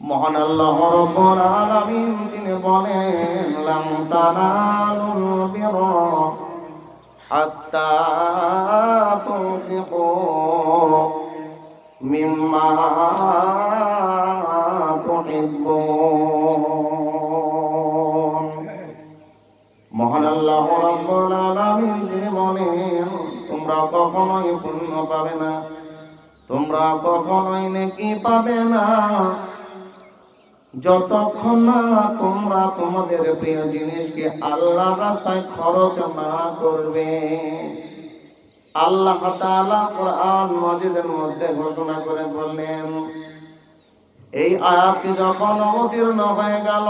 মহান আল্লাহ রব্বুল আলামিন তিনি বলেন, লাম তানালুল বিররা হাত্তা তুনফিকু মিম্মা তুহিব্বুন. মহান আল্লাহ রব্বুল আলামিন তিনি বলেন, তোমরা কখনোই পুণ্য পাবে না, তোমরা কখনোই নেকি পাবে না যতক্ষণ না তোমরা তোমাদের প্রিয় জিনিসকে আল্লাহ রাস্তায় খরচ না করবে, আল্লাহ তাআলা মজিদের মধ্যে ঘোষণা করে বললেন, এই আয়াতটি যখন অবতীর্ণ হয়ে গেল,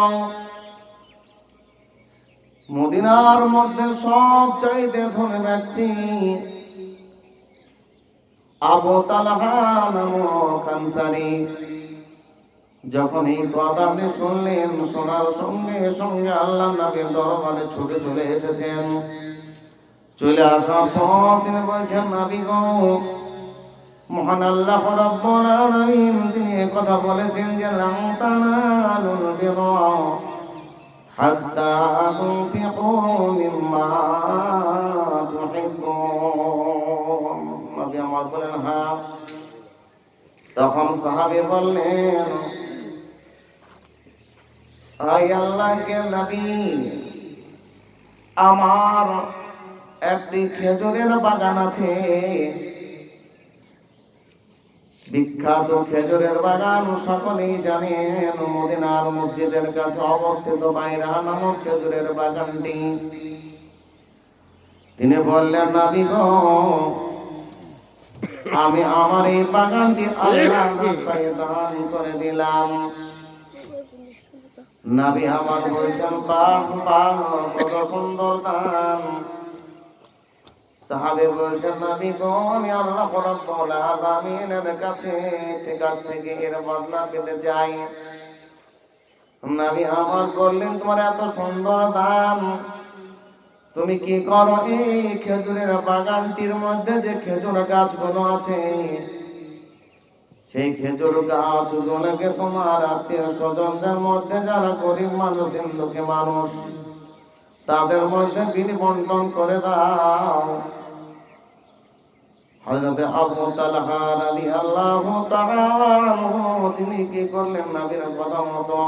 মদিনার মধ্যে সব চাইতে ধনী ব্যক্তি আবু তালহা নামক আনসারী যখন এই কথা আপনি শুনলেন, শোনার সঙ্গে সঙ্গে আল্লাহ নবীর দরবারে ছুটে চলে এসেছেন। চলে আসার পর তিনি বলছেন, নাবি মহান আল্লাহ রাব্বুল আলামিন, তিনি কথা বলেছেন যে, লাম তানালুল বিররা হাত্তা তুনফিকু মিম্মা তুহিব্বুন। নবী আমার বলেন হ্যাঁ। তখন সাহাবী বললেন আমার একটি খেজুরের বাগান আছে। বিখ্যাত খেজুরের বাগান সকলেই জানেন। মদিনার মসজিদের কাছে অবস্থিত বাইরা নামক খেজুরের বাগানটি। তিনি বললেন, নাবি গো, আমি আমার এই বাগানটি আল্লাহর রাস্তায় দান করে দিলাম। নাবি আমার বলছেন বাহ বাহ কত সুন্দর দান সাহাবে বলছেন, নবী গো, আমি আল্লাহ আলামিনের কাছে কাছ থেকে এর বদলা পেতে চাই। নবী আমার বললেন, তোমার এত সুন্দর দান তুমি কি করো? এই খেজুরের বাগানটির মধ্যে যে খেজুর গাছগুলো আছে সেই খেজুর গাছ গাছগুলোকে তোমার আত্মীয় স্বজনদের মধ্যে যারা গরিব মানুষ দিন লোকে মানুষ, তাদের মধ্যে বিলি বন্টন করে দাও। হযরত আবু তালহা রাদিয়াল্লাহু তাআলা তিনি কি করলেন নবীর কথা মতো?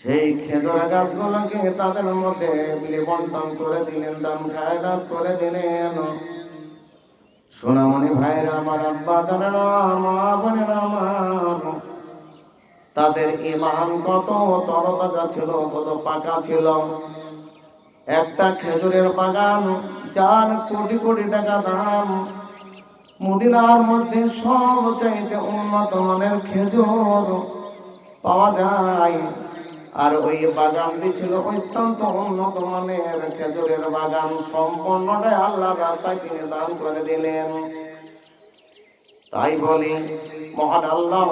সেই খেজুর গাছগুলোকে তাদের মধ্যে বিলি বন্টন করে দিলেন, দান খায়রাত করে দিলেন। সোনামণি ভাইরা আমার আব্বা, জানেনা মা বোনেরা আমার। তাদের ইমান কত, তরতাজা ছিল, কত পাকা ছিল। একটা খেজুরের বাগান, যার কোটি কোটি টাকা দাম। মদিনার মধ্যে সব চাইতে উন্নত মানের খেজুর পাওয়া যায়। আর ওই বাগানটি ছিল অত্যন্ত উন্নত মানের, খেজুরের বাগান সম্পূর্ণটাই আল্লাহ রাস্তায় তিনি দান করে দিলেন। তাই বলি, মহান আল্লাহ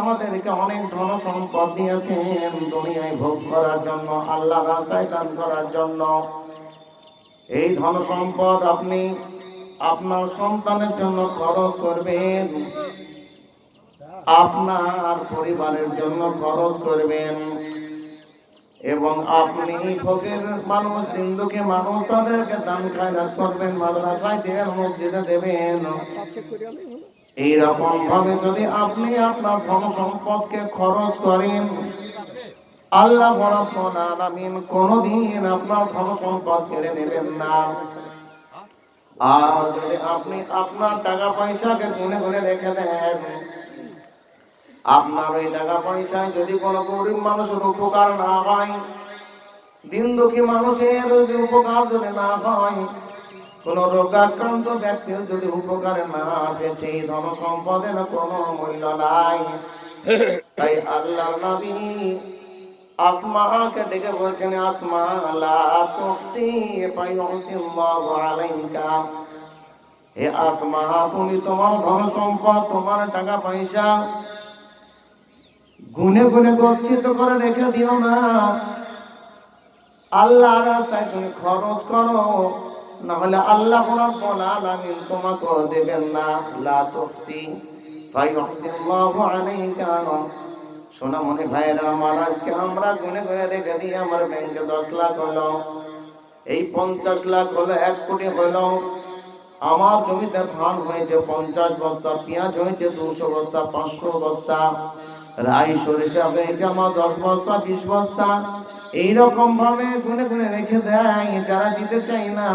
আমাদেরকে অনেক ধন সম্পদ দিয়েছেন দুনিয়ায় ভোগ করার জন্য, আল্লাহ রাস্তায় দান করার জন্য। এই ধন সম্পদ আপনি আপনার সন্তানের জন্য খরচ করবেন। আপনার পরিবারের জন্য খরচ করবেন। এবং আপনি ফকির মানুষ দিন্দুকে মানুষ, তাদেরকে দান খায়রাত করবেন, মাদ্রাসায় দেবেন, মসজিদে দেবেন। এইরকম ভাবে যদি আপনি আপনার ধন সম্পদকে খরচ করেন, আল্লাহ আলামিন কোনদিন আপনার ধন সম্পদ কেড়ে নেবেন না। আর যদি আপনি আপনার টাকা পয়সাকে গুনে গুনে রেখে দেন আপনার ওই টাকা পয়সায় যদি কোনো গরিব মানুষের উপকার না হয় দিন দুঃখী মানুষের যদি উপকার যদি না হয়, কোন রোগাক্রান্ত ব্যক্তির যদি উপকারে না আসে, সেই ধন সম্পদের কোনো মূল্য নাই। তাই আল্লাহর নবী আসমাকে ডেকে বলছেন, আসমা লা তুহসি ফায়ুহসিল্লাহু আলাইকা। হে আসমা, তুমি তোমার ধন সম্পদ তোমার টাকা পয়সা গুনে গুনে গচ্ছিত করে রেখে দিও না। আল্লাহ রাস্তায় তুমি খরচ করো না হলে আল্লাহ রাব্বুল আলামিন তোমাকে দেবেন না। লা তুহসি ফায়ুহসিল্লাহু আলাইকা। সোনা মনে ভাইরা আমার আজকে আমরা গুনে গুনে রেখে দিই আমার ব্যাংকে দশ লাখ হলো, এই পঞ্চাশ লাখ হলো, এক কোটি হলো। আমার জমিতে ধান হয়েছে পঞ্চাশ বস্তা, পেঁয়াজ হয়েছে দুশো বস্তা, পাঁচশো বস্তা। রাই সরিষা হয়েছে আমার দশ বস্তা, বিশ বস্তা। এইরকম ভাবে গুনে গুনে রেখে দেয়, যারা দিতে চাই না।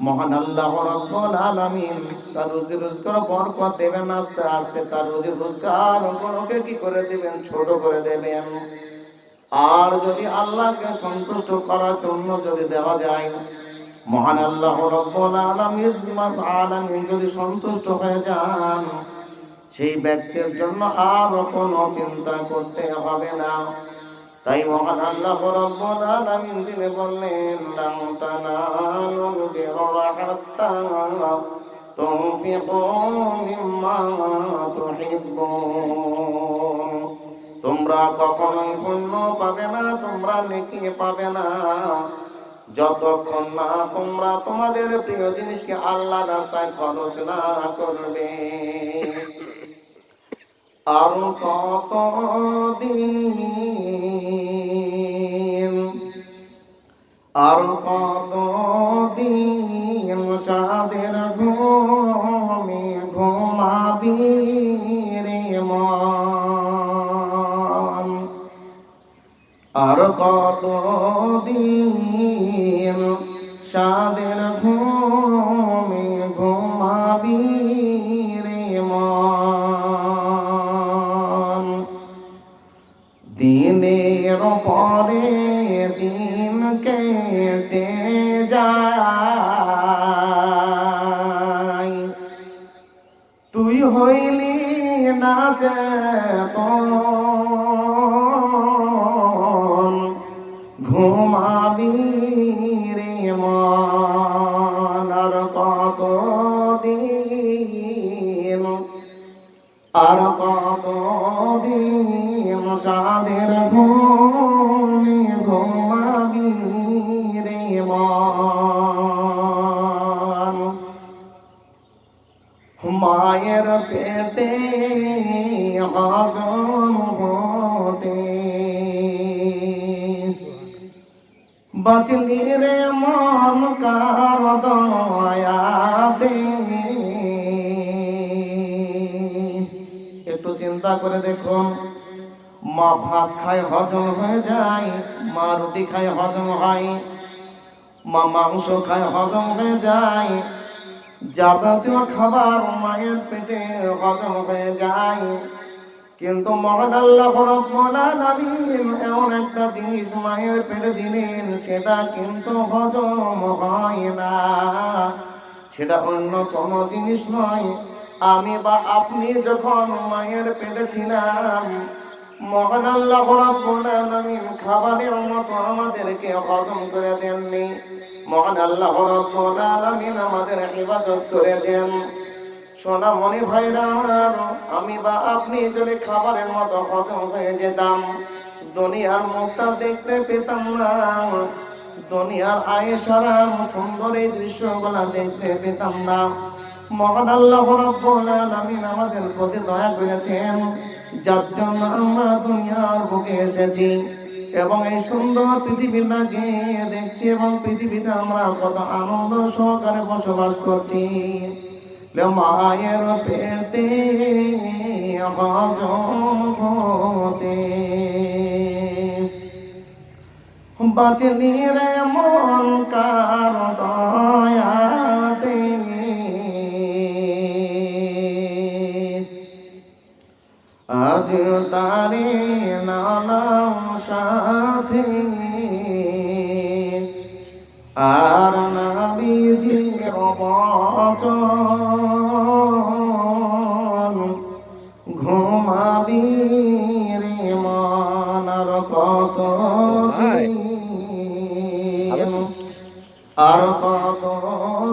মহান আল্লাহ রব্বুল আলামিন তার রুজি রোজগার বরকত দেবেন আস্তে আস্তে। তার রুজি রোজগার গুলোকে কি করে দিবেন? ছোট করে দেবেন। আর যদি আল্লাহকে সন্তুষ্ট করার জন্য যদি দেওয়া যায়, মহান আল্লাহ রব্বুল আলামিন আলামিন যদি সন্তুষ্ট হয়ে যান সেই ব্যক্তির জন্য আর কোনো চিন্তা করতে হবে না। তাই মহান আল্লাহ রব্বুল আলামিন তিনি বললেন লাম তানালুল তোমরা কখনোই পুণ্য পাবে না, তোমরা নেকি পাবে না। যতক্ষণ না তোমরা তোমাদের প্রিয় জিনিসকে আল্লাহ রাস্তায় খরচ না করবে। আর কত দিন আর কত দিনের পরে দিন কেটে যায় তুই হইলি না ঘুমাবি আর কত দিন সাদের ঘুমে ঘুমাবি রে মায়ের পেতে হজম হতে বাঁচলি রে মন কার দয়াতে চিন্তা করে দেখুন, মা ভাত খায়, হজম হয়ে যায়, মা রুটি খায়, হজম হয়, মা মাংস খায়, হজম হয়ে যায়, যাবতীয় খাবার মায়ের পেটে হজম হয়ে যায়। কিন্তু মহান আল্লাহ রব্বুল এমন একটা জিনিস মায়ের পেটে দিলেন, সেটা কিন্তু হজম হয় না। সেটা অন্য কোনো জিনিস নয়। আমি বা আপনি যখন মায়ের পেটে ছিলাম, মহান আল্লাহ আলামিন খাবারের মতো আমাদেরকে হজম করে দেননি। মহান আল্লাহ আলামিন আমাদের ইবাদত করেছেন। সোনা মনি ভাইরা, আমি বা আপনি যদি খাবারের মতো হজম হয়ে যেতাম, দুনিয়ার মুখটা দেখতে পেতাম না। দুনিয়ার আয়েশারাম সুন্দর এই দৃশ্যগুলা দেখতে পেতাম না। মহান আল্লাহ রব্বুল আলামিন আমাদের প্রতি দয়া করেছেন, যার জন্য আমরা দুনিয়ার বুকে এসেছি এবং এই সুন্দর পৃথিবীটাকে দেখছি এবং পৃথিবীতে আমরা কত আনন্দ সহকারে বসবাস করছি। মায়ের পেতে হজম হতে বাঁচলি রে মন কার দয়াতে আজ তারে নানাম সাথে। আর নাবিজির বচন ঘুমাবি রে মানার কত আর কত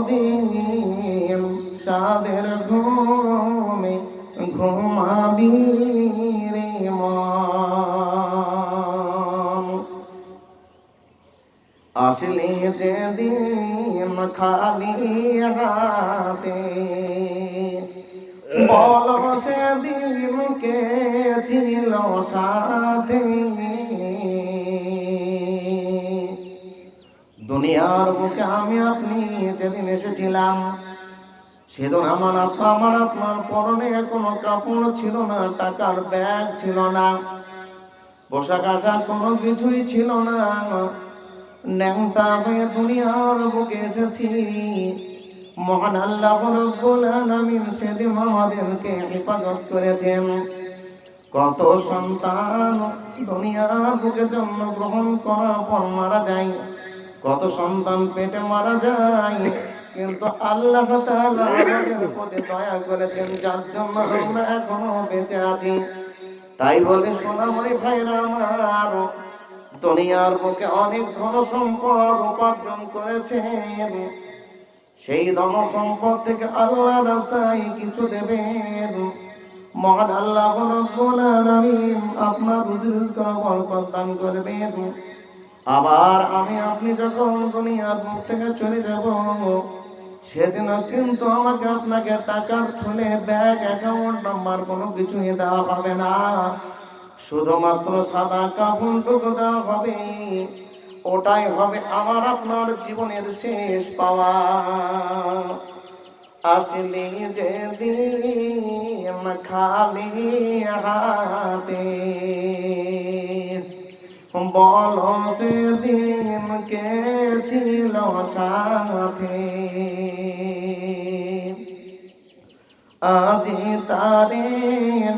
দিন সাদের ঘুমে ঘুমাবি রে মন আসলে যে দিন খালি হাতে বল সেদিন কে ছিল সাথে। দুনিয়ার বুকে আমি আপনি যেদিন এসেছিলাম সেদিন আমার আপা আমার আপনার পরনে কোনো কাপড় ছিল না, টাকার ব্যাগ ছিল না, পোশাক আশাক কোনো কিছুই ছিল না। ন্যাংটা হয়ে দুনিয়ার বুকে এসেছি। মহান আল্লাহ রব্বুল আলামিন সেদিন আমাদেরকে হেফাজত করেছেন। কত সন্তান দুনিয়ার বুকে জন্মগ্রহণ করার পর মারা যায়, কত সন্তান পেটে মারা যায়। কিন্তু আল্লাহ প্রতি দয়া করেছেন, যার জন্য আমরা এখনও বেঁচে আছি। তাই বলে, সোনামণি ভাইরা আমার, দুনিয়ার বুকে অনেক ধন সম্পদ উপার্জন করেছেন। সেই ধন সম্পদ থেকে আল্লাহ রাস্তায় কিছু দেবেন। মহান আল্লাহ আপনার রুজি রোজগার বরকত দান করবেন। আবার আমি, আপনি যখন দুনিয়ার মুখ থেকে চলে যাব সেদিনও কিন্তু আমাকে আপনাকে টাকার থলে ব্যাগ অ্যাকাউন্ট নাম্বার কোনো কিছুই দেওয়া হবে না। শুধুমাত্র সাদা কাপড়টুকু দেওয়া হবে। ওটাই হবে আমার আপনার জীবনের শেষ পাওয়া। আসলে যে দিন খালি হাতে বলো সেদিন কে ছিল সাথে? আজি তারে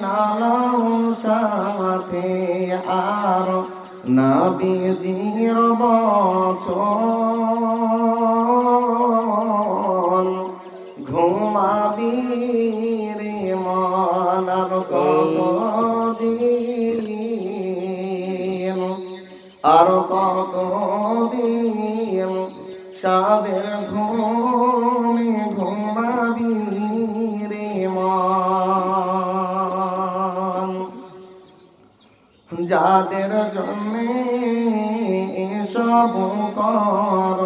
নালাম সাথে আর নাবিজির বচন। ঘুমাবি কতদিন সাদের ঘুমে ঘুমাবি রে যাদের জন্যে এসব কর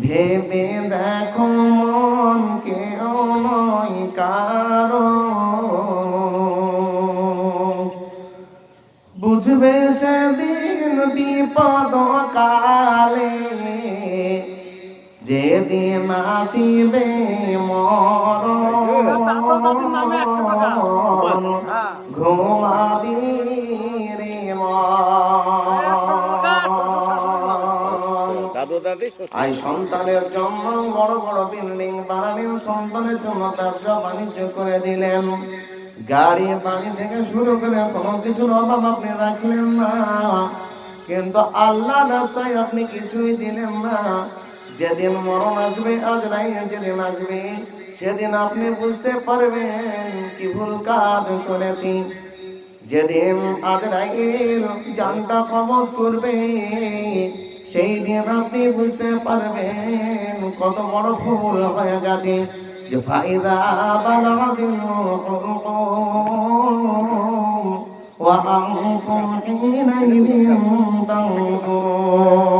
ভেবে দেখো বিপদ কালে যেদিন আসিবে মর ঘুমাবি রে আই সন্তানের জন্য বড় বড় বিল্ডিং বানালেন। সন্তানের জন্য ব্যবসা বাণিজ্য করে দিলেন। গাড়ি বাড়ি থেকে শুরু করে কোনো কিছুর অভাব আপনি রাখলেন না। কিন্তু আল্লাহ রাস্তায় আপনি কিছুই দিলেন না। যেদিন মরণ আসবে, আজ নাই, যেদিন আসবে, সেদিন আপনি বুঝতে পারবেন কি ভুল কাজ করেছি। যেদিন আজরাইল জানটা কবজ করবে, সেই দিন আপনি বুঝতে পারবেন কত বড় ভুল হয়ে গেছে। যে ফাইদা বালাদিন وأنتم حينئذ تنظرون